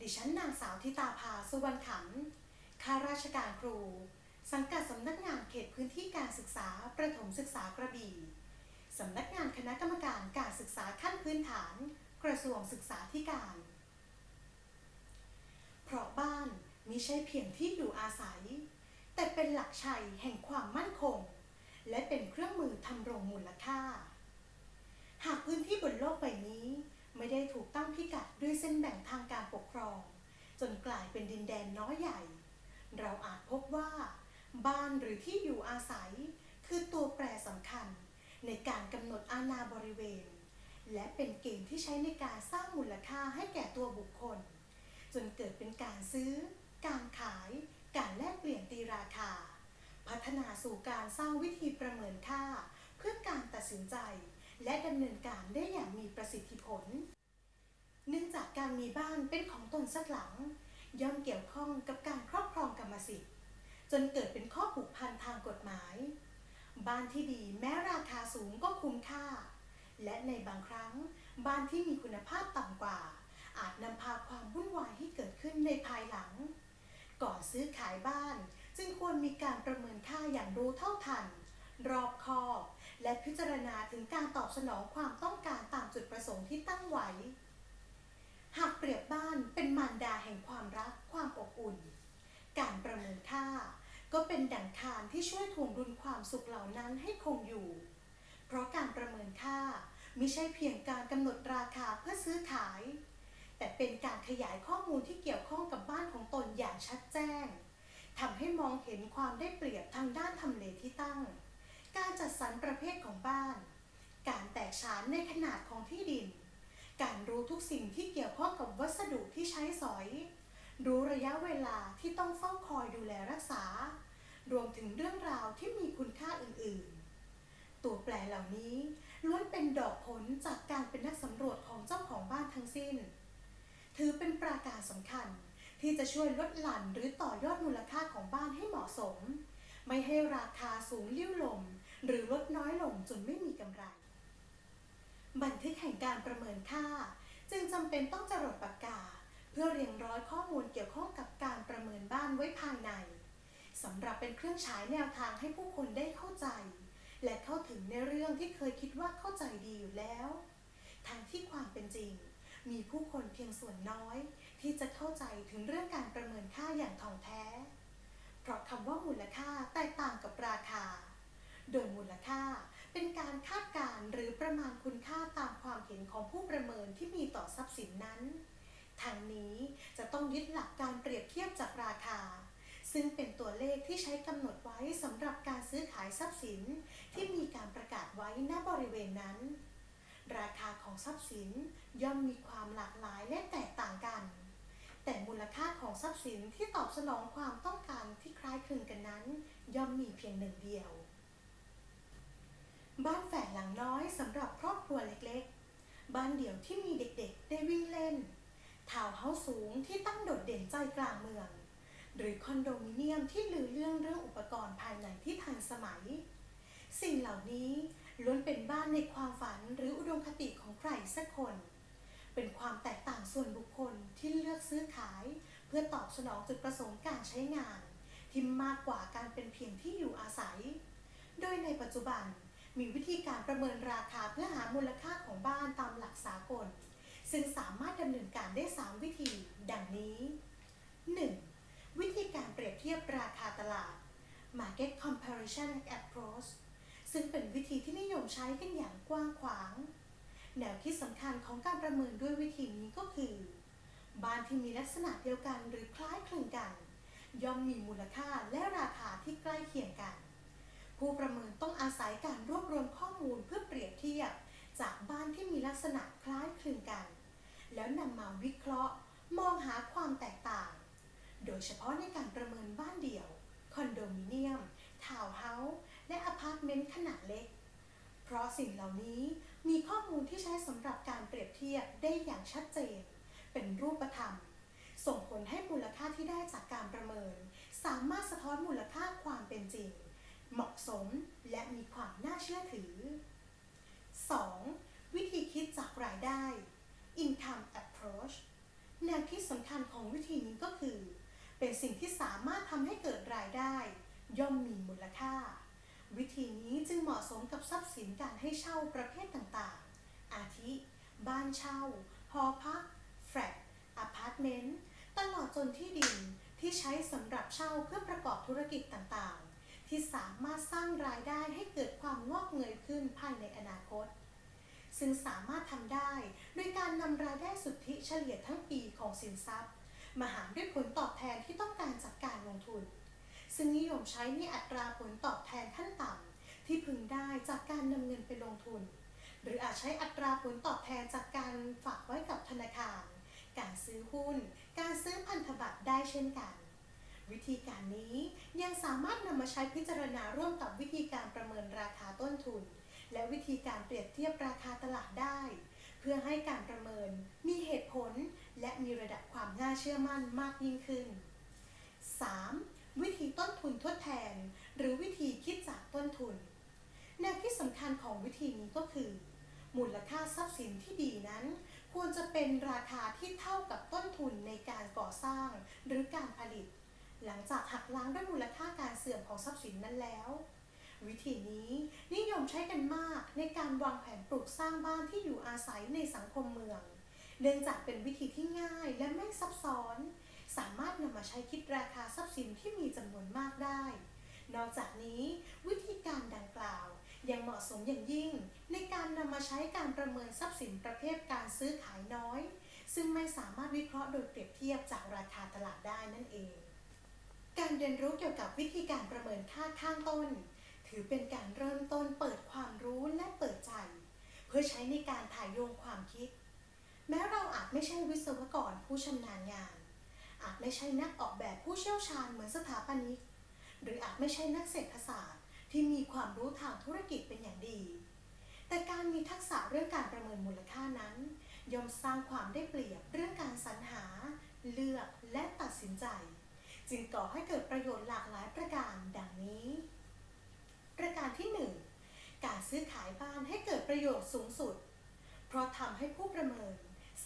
ดิฉันนางสาวทิตาภาสุวรรณขำข้าราชการครู สังกัดสำนักงานเขตพื้นที่การศึกษาประถมศึกษากระบี่สำนักงานคณะกรรมการการศึกษาขั้นพื้นฐาน กระทรวงศึกษาธิการ เพราะบ้านมิใช่เพียงที่อยู่อาศัย แต่เป็นหลักชัยแห่งความมั่นคง และเป็นเครื่องมือทำรงมูลค่า หากพื้นที่บนโลกใบนี้ ไม่ได้ถูกตั้งพิกัดด้วยเส้นแบ่งทางการปกครอง จนกลายเป็นดินแดนน้อยใหญ่ เราอาจพบว่า บ้านหรือที่อยู่อาศัย คือตัวแปรสำคัญในการกำหนดอาณาบริเวณ และเป็นเกณฑ์ที่ใช้ในการสร้างมูลค่าให้แก่ตัวบุคคล จนเกิดเป็นการซื้อ การขาย การแลกเปลี่ยนตีราคา พัฒนาสู่การสร้างวิธีประเมินค่า เพื่อการตัดสินใจ และดำเนินการได้อย่างมีประสิทธิผล เนื่องจากการมีบ้านเป็นของตนสักหลัง ย่อมเกี่ยวข้องกับการครอบครองกรรมสิทธิ์ จนเกิดเป็นข้อผูกพันทางกฎหมาย บ้านที่ดีแม้ราคาสูงก็คุ้มค่า และในบางครั้งบ้านที่มีคุณภาพต่ำกว่า อาจนำพาความวุ่นวายให้เกิดขึ้นในภายหลัง ก่อนซื้อขายบ้านจึงควรมีการประเมินค่าอย่างรู้เท่าทัน รอบคอบ และพิจารณาถึงการตอบสนองความต้องการตามจุดประสงค์ที่ตั้งไว้ หากเปรียบบ้านเป็นมารดาแห่งความรักความอบอุ่น การประเมินค่า ก็เป็นดั่งคานที่ช่วยถ่วงดุลความสุขเหล่านั้นให้คงอยู่ เพราะการประเมินค่าไม่ใช่เพียงการกำหนดราคาเพื่อซื้อขาย แต่เป็นการขยายข้อมูลที่เกี่ยวข้องกับบ้านของตนอย่างชัดแจ้งทำให้มองเห็นความได้เปรียบทางด้านทำเลที่ตั้ง การจัดสรรประเภทของบ้าน การแตกฉานในขนาดของที่ดิน การรู้ทุกสิ่งที่เกี่ยวข้องกับวัสดุที่ใช้สอย รู้ระยะเวลาที่ต้องเฝ้าคอยดูแลรักษา รวมถึงเรื่องราวที่มีคุณค่าอื่นๆ ตัวแปรเหล่านี้ล้วนเป็นดอกผลจากการเป็นนักสำรวจของเจ้าของบ้านทั้งสิ้น ถือเป็นปราการสำคัญที่จะช่วยลดหลั่นหรือต่อยอดมูลค่าของบ้านให้เหมาะสม ไม่ให้ราคาสูงลิ้วลม หรือลดน้อยลงจนไม่มีกำไร บันทึกแห่งการประเมินค่า จึงจำเป็นต้องจรดปากกา เพื่อเรียงร้อยข้อมูลเกี่ยวข้องกับการประเมินบ้านไว้ภายในสำหรับเป็นเครื่องฉายแนวทางให้ผู้คนได้เข้าใจ และเข้าถึงในเรื่องที่เคยคิดว่าเข้าใจดีอยู่แล้ว ทั้งที่ความเป็นจริง มีผู้คนเพียงส่วนน้อย ที่จะเข้าใจถึงเรื่องการประเมินค่าอย่างถ่องแท้ เพราะคำว่ามูลค่าแตกต่างกับราคา โดยมูลค่า เป็นการคาดการณ์หรือประมาณคุณค่าตามความเห็นของผู้ประเมินที่มีต่อทรัพย์สินนั้น ทางนี้จะต้องยึดหลักการเปรียบเทียบจากราคา ซึ่งเป็นตัวเลขที่ใช้กำหนดไว้สำหรับการซื้อขายทรัพย์สินที่มีการประกาศไว้ณบริเวณนั้น ราคาของทรัพย์สินย่อมมีความหลากหลายและแตกต่างกันแต่มูลค่าของทรัพย์สินที่ตอบสนองความต้องการที่คล้ายคลึงกันนั้น ย่อมมีเพียงหนึ่งเดียว บ้านแฝดหลังน้อยสำหรับครอบครัวเล็กๆ บ้านเดี่ยวที่มีเด็กๆ ได้วิ่งเล่น ทาวน์เฮาส์สูงที่ตั้งโดดเด่นใจกลางเมือง หรือคอนโดมิเนียมที่ลือเรื่องเรื่องอุปกรณ์ภายในที่ทันสมัย สิ่งเหล่านี้ล้วนเป็นบ้านในความฝันหรืออุดมคติของใครสักคน เป็นความแตกต่างส่วนบุคคลที่เลือกซื้อขาย เพื่อตอบสนองจุดประสงค์การใช้งาน ที่มากกว่าการเป็นเพียงที่อยู่อาศัย โดยในปัจจุบัน มีวิธีการประเมินราคาเพื่อหามูลค่าของบ้านตามหลักสากล ซึ่งสามารถดำเนินการได้ 3 วิธี ดังนี้ 1. วิธีการเปรียบเทียบราคาตลาด Market Comparison Approach ซึ่งเป็นวิธีที่นิยมใช้กันอย่างกว้างขวาง แนวคิดสำคัญของการประเมินด้วยวิธีนี้ก็คือ บ้านที่มีลักษณะเดียวกันหรือคล้ายคลึงกัน ย่อมมีมูลค่าและราคาที่ใกล้เคียงกัน ผู้ประเมินต้องอาศัยการรวบรวมข้อมูลเพื่อเปรียบเทียบ จากบ้านที่มีลักษณะคล้ายคลึงกัน แล้วนำมาวิเคราะห์ มองหาความแตกต่าง โดยเฉพาะในการประเมินบ้านเดี่ยว คอนโดมิเนียม ทาวน์เฮาส์และอพาร์ตเมนต์ขนาดเล็ก เพราะสิ่งเหล่านี้มีข้อมูลที่ใช้สำหรับการเปรียบเทียบได้อย่างชัดเจน เป็นรูปธรรม ส่งผลให้มูลค่าที่ได้จากการประเมิน สามารถสะท้อนมูลค่าความเป็นจริง เหมาะสมและมีความน่าเชื่อถือ 2. วิธีคิดจากรายได้ income approach แนวคิดสำคัญของวิธีนี้ก็คือ เป็นสิ่งที่สามารถทำให้เกิดรายได้ ย่อมมีมูลค่า วิธีนี้จึงเหมาะสมกับทรัพย์สินการให้เช่าประเภทต่างๆ อาทิ บ้านเช่า หอพัก แฟลตอพาร์ตเมนต์ ตลอดจนที่ดินที่ใช้สำหรับเช่าเพื่อประกอบธุรกิจต่างๆ ที่สามารถสร้างรายได้ให้เกิดความงอกเงยขึ้นภายในอนาคต ซึ่งสามารถทำได้โดยการนำรายได้สุทธิเฉลี่ยทั้งปีของสินทรัพย์ มาหารด้วยผลตอบแทนที่ต้องการจากการลงทุน ซึ่งนิยมใช้ในอัตราผลตอบแทนขั้นต่ำที่พึงได้จากการนำเงินไปลงทุน หรืออาจใช้อัตราผลตอบแทนจากการฝากไว้กับธนาคาร การซื้อหุ้น การซื้อพันธบัตรได้เช่นกัน วิธีการนี้ยังสามารถนำมาใช้พิจารณาร่วมกับวิธีการประเมินราคาต้นทุน และวิธีการเปรียบเทียบราคาตลาดได้ เพื่อให้การประเมินมีเหตุผล และมีระดับความน่าเชื่อมั่นมากยิ่งขึ้น 3. วิธีต้นทุนทดแทน หรือวิธีคิดจากต้นทุน แนวคิดสำคัญของวิธีนี้ก็คือ มูลค่าทรัพย์สินที่ดีนั้น ควรจะเป็นราคาที่เท่ากับต้นทุนในการก่อสร้าง หรือการผลิต หลังจากหักล้างด้วยมูลค่าการเสื่อมของทรัพย์สินนั้นแล้ว วิธีนี้นิยมใช้กันมากในการวางแผนปลูกสร้างบ้านที่อยู่อาศัยในสังคมเมือง เนื่องจากเป็นวิธีที่ง่ายและไม่ซับซ้อน สามารถนำมาใช้คิดราคาทรัพย์สินที่มีจำนวนมากได้ นอกจากนี้วิธีการดังกล่าวยังเหมาะสมอย่างยิ่ง ในการนำมาใช้การประเมินทรัพย์สินประเภทการซื้อขายน้อย ซึ่งไม่สามารถวิเคราะห์โดยเปรียบเทียบจากราคาตลาดได้นั่นเอง การเรียนรู้เกี่ยวกับวิธีการประเมินค่าข้างต้น ถือเป็นการเริ่มต้นเปิดความรู้และเปิดใจ เพื่อใช้ในการถ่ายโยงความคิด แม้เราอาจไม่ใช่วิศวกรผู้ชำนาญงาน อาจไม่ใช่นักออกแบบผู้เชี่ยวชาญเหมือนสถาปนิก หรืออาจไม่ใช่นักเศรษฐศาสตร์ ที่มีความรู้ทางธุรกิจเป็นอย่างดี แต่การมีทักษะเรื่องการประเมินมูลค่านั้นย่อมสร้างความได้เปรียบเรื่องการสรรหา เลือกและตัดสินใจ จึงก่อให้เกิดประโยชน์หลากหลายประการดังนี้ ประการที่ 1 การซื้อขายบ้านให้เกิดประโยชน์สูงสุด เพราะทำให้ผู้ประเมิน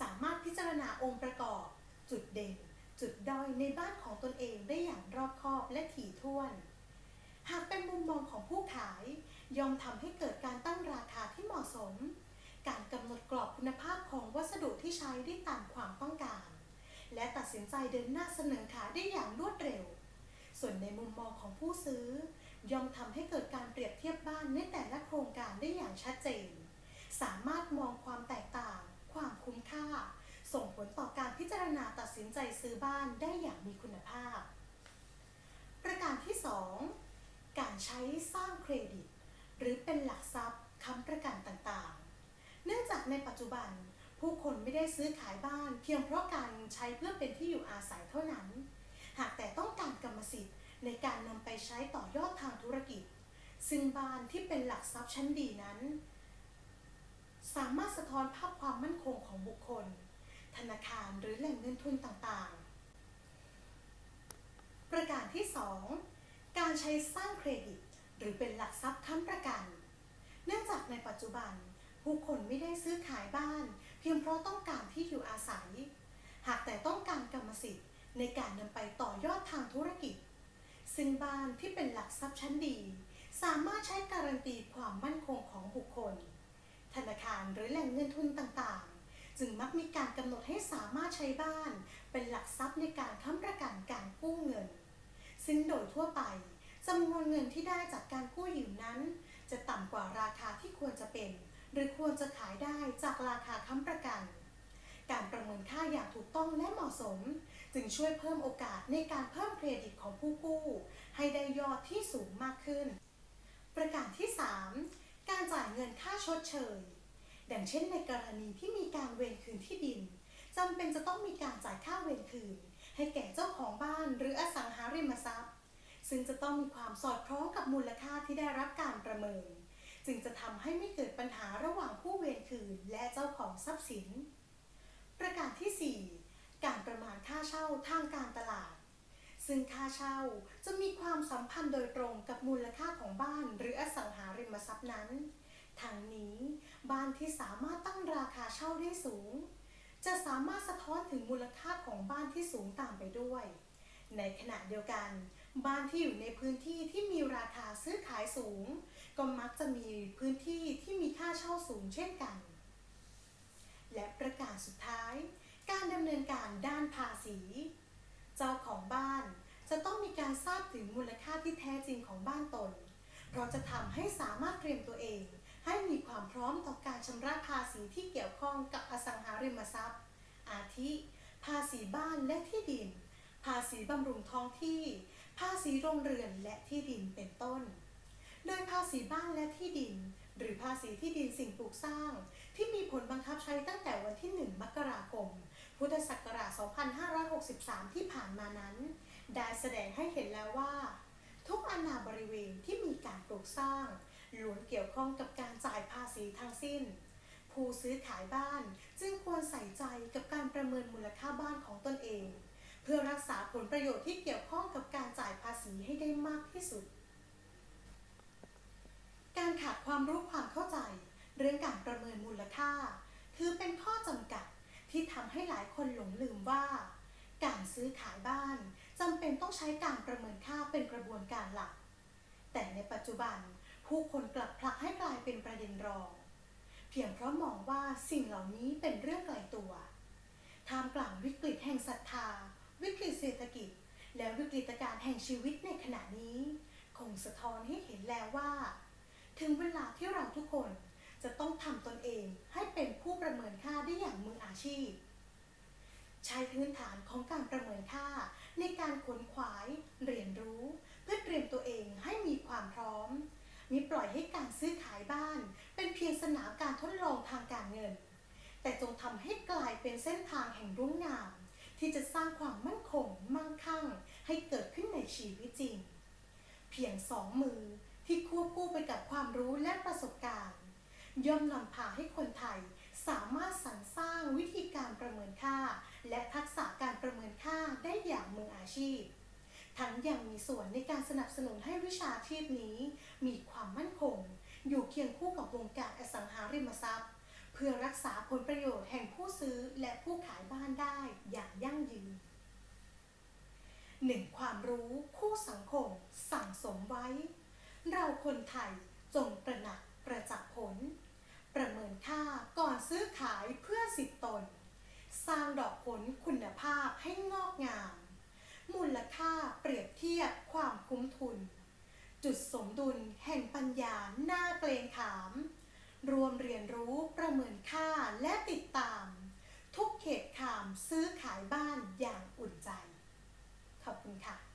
สามารถพิจารณาองค์ประกอบ จุดเด่น จุดด้อยในบ้านของตนเองได้อย่างรอบคอบและถี่ถ้วน หากเป็นมุมมองของผู้ขายย่อมทำให้เกิดการตั้งราคาที่เหมาะสม การกำหนดกรอบคุณภาพของวัสดุที่ใช้ได้ตามความต้องการ สินใจเดินหน้าเสนอขายได้อย่างรวดเร็ว ส่วนในมุมมองของผู้ซื้อ ย่อมทำให้เกิดการเปรียบเทียบบ้านในแต่ละโครงการได้อย่างชัดเจน สามารถมองความแตกต่าง ความคุ้มค่า ส่งผลต่อการพิจารณาตัดสินใจซื้อบ้านได้อย่างมีคุณภาพ ประการที่ 2 การใช้สร้างเครดิต หรือเป็นหลักทรัพย์ค้ำประกันต่างๆ เนื่องจากในปัจจุบัน ผู้คนไม่ได้ซื้อขายบ้าน เพียงเพราะการใช้เพื่อเป็นที่อยู่อาศัยเท่านั้น หากแต่ต้องการกรรมสิทธิ์ในการนำไปใช้ต่อยอดทางธุรกิจ ซึ่งบ้านที่เป็นหลักทรัพย์ชั้นดีนั้น สามารถสะท้อนภาพความมั่นคงของบุคคล ธนาคารหรือแหล่งเงินทุนต่างๆ ประการที่ 2 การใช้สร้างเครดิต หรือเป็นหลักทรัพย์ค้ำประกัน เนื่องจากในปัจจุบันผู้คนไม่ได้ซื้อขายบ้าน เพียงเพราะต้องการที่อยู่อาศัย หากแต่ต้องการกรรมสิทธิ์ในการนำไปต่อยอดทางธุรกิจ ซึ่งบ้านที่เป็นหลักทรัพย์ชั้นดี สามารถใช้การันตีความมั่นคงของบุคคล ธนาคารหรือแหล่งเงินทุนต่างๆ จึงมักมีการกำหนดให้สามารถใช้บ้าน เป็นหลักทรัพย์ในการค้ำประกันการกู้เงิน ซึ่งโดยทั่วไปจำนวนเงินที่ได้จากการกู้ยืมนั้น จะต่ำกว่าราคาที่ควรจะเป็น หรือควรจะขายได้จากราคาค้ำประกัน การประเมินค่าอย่างถูกต้องและเหมาะสม จึงช่วยเพิ่มโอกาสในการเพิ่มเครดิตของผู้กู้ ให้ได้ยอดที่สูงมากขึ้น ประการที่ 3 การจ่ายเงินค่าชดเชย ดังเช่นในกรณีที่มีการเวรคืนที่ดินจำเป็นจะต้องมีการจ่ายค่าเวรคืน ให้แก่เจ้าของบ้านหรืออสังหาริมทรัพย์ ซึ่งจะต้องมีความสอดคล้องกับมูลค่าที่ได้รับการประเมิน จึงจะทำให้ไม่เกิดปัญหาระหว่างผู้เวรคืนและเจ้าของทรัพย์สิน ประการที่ 4 การประมาณค่าเช่าทางการตลาด ซึ่งค่าเช่าจะมีความสัมพันธ์โดยตรงกับมูลค่าของบ้านหรืออสังหาริมทรัพย์นั้น ทั้งนี้บ้านที่สามารถตั้งราคาเช่าได้สูง จะสามารถสะท้อนถึงมูลค่าของบ้านที่สูงตามไปด้วย ในขณะเดียวกัน บ้านที่อยู่ในพื้นที่ที่มีราคาซื้อขายสูง ก็มักจะมีพื้นที่ที่มีค่าเช่าสูงเช่นกัน และประการสุดท้าย การดำเนินการด้านภาษี เจ้าของบ้านจะต้องมีการทราบถึงมูลค่าที่แท้จริงของบ้านตน เพราะจะทำให้สามารถเตรียมตัวเอง ให้มีความพร้อมต่อการชำระภาษีที่เกี่ยวข้องกับอสังหาริมทรัพย์ อาทิ ภาษีบ้านและที่ดิน ภาษีบำรุงท้องที่ ภาษีโรงเรือนและที่ดินเป็นต้น โดยภาษีบ้านและที่ดิน หรือภาษีที่ดินสิ่งปลูกสร้าง ที่มีผลบังคับใช้ตั้งแต่วันที่ 1 มกราคม พุทธศักราช 2563 ที่ผ่านมานั้น ได้แสดงให้เห็นแล้วว่า ทุกอาณาบริเวณที่มีการปลูกสร้างล้วนเกี่ยวข้องกับการจ่ายภาษีทั้งสิ้น ผู้ซื้อขายบ้านจึงควรใส่ใจกับการประเมินมูลค่าบ้านของตนเอง เพื่อรักษาผลประโยชน์ที่เกี่ยวข้องกับการ ษีให้ได้มากที่สุด การขาดความรู้ความเข้าใจ เรื่องการประเมินมูลค่า ถือเป็นข้อจำกัดที่ทำให้หลายคนหลงลืมว่า การซื้อขายบ้านจำเป็นต้องใช้การประเมินค่าเป็นกระบวนการหลัก แต่ในปัจจุบันผู้คนกลับผลักให้กลายเป็นประเด็นรอง เพียงเพราะมองว่าสิ่งเหล่านี้เป็นเรื่อง ห่งชีวิตในขณะนี้ คงสะท้อนให้เห็นแล้วว่า ถึงเวลาที่เราทุกคนจะต้องทำตนเองให้เป็นผู้ประเมินค่าได้อย่างมืออาชีพ ใช้พื้นฐานของการประเมินค่าในการขนขวาย เรียนรู้ เพื่อเตรียมตัวเองให้มีความพร้อมมิปล่อยให้การซื้อขายบ้าน เป็นเพียงสนามการทดลองทางการเงิน แต่จงทำให้กลายเป็นเส้นทางแห่งรุ่งงาม ที่จะสร้างความมั่นคงมั่งคั่ง ให้เกิดขึ้นในชีวิตจริง เพียงสองมือที่ควบคู่ไปกับความรู้และประสบการณ์ ย่อมนำพาให้คนไทยสามารถสรรสร้างวิธีการประเมินค่า และทักษะการประเมินค่าได้อย่างมืออาชีพ ทั้งยังมีส่วนในการสนับสนุนให้วิชาชีพนี้ มีความมั่นคง อยู่เคียงคู่กับวงการอสังหาริมทรัพย์ พื่อรักษาผลประโยชน์แห่งผู้ซื้อและผู้ขายบ้านได้อย่างยั่งยืนหนึ่งความรู้คู่สังคม สั่งสมไว้ เราคนไทยจงตระหนักประจักษ์ผล ประเมินค่าก่อนซื้อขายเพื่อสิทธิตน สร้างดอกผลคุณภาพให้งอกงาม มูลค่าเปรียบเทียบความคุ้มทุน จุดสมดุลแห่งปัญญาหน้าเกรงขาม รวมเรียนรู้ประเมินค่าและติดตาม ทุกเขตขามซื้อขายบ้านอย่างอุ่นใจ ขอบคุณค่ะ